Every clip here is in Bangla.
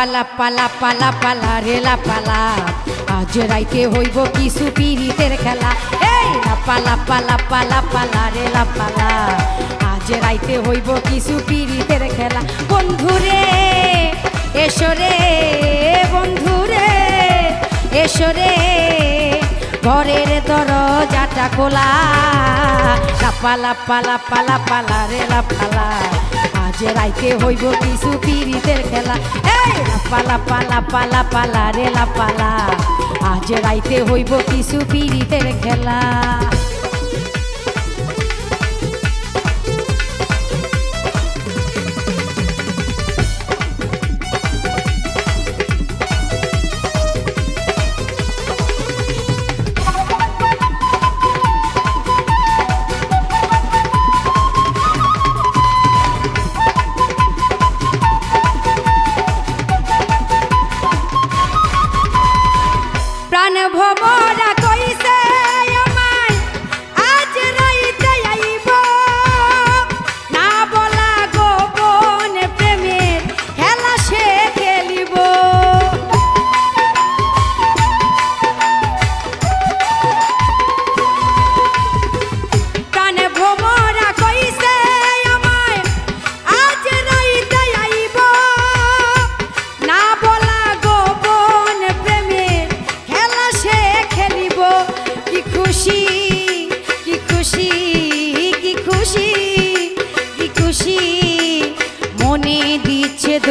পালা পালা পালা পালা রেলা পালা। আজ রাইতে হইব কিছু সুপিরিতের খেলা। এই পালা পালা পালা পালা রেলা পালা। আজ রাইতে হইব কিছু সুপিরিতের খেলা। বন্ধুরে দরজাটা খোলা লাপালা পালা পালা পালা রে লাপালা আজ রাইতে হইব কিছু পিরিতের খেলা এই লাপালা পালা পালা পালা রে লাপালা আজ রাইতে হইব কিছু পিরিতের খেলা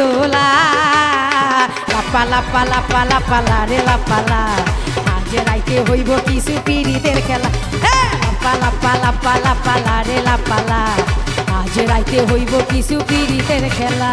দোলা। লাপা লাপা লাপা লাপা রে লাপালা আজ রাইতে হইব কিছু পিরিতের খেলা। লাপা লাপা লাপা লাপা, লা রে লাপালা আজ রাইতে হইব কিছু পিরিতের খেলা।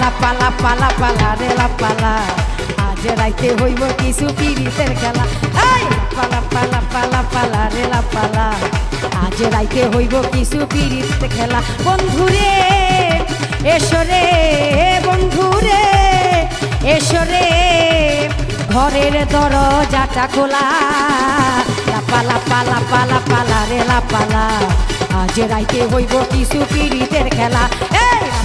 লাপালা পালা পালা পালা রে লাপালা আজ রাইতে হইব কিছু পিরিতের খেলা। এই! পালা পালা পালা পালা রে লাপালা আজ রাইতে হইব কিছু পিরিতের খেলা। বন্ধুরে এসো রে বন্ধুরে এসো রে। ঘরের দরজাটা খোলা। লাপালা পালা পালা পালা রে লাপালা আজ রাইতে হইব কিছু পিরিতের খেলা। এই!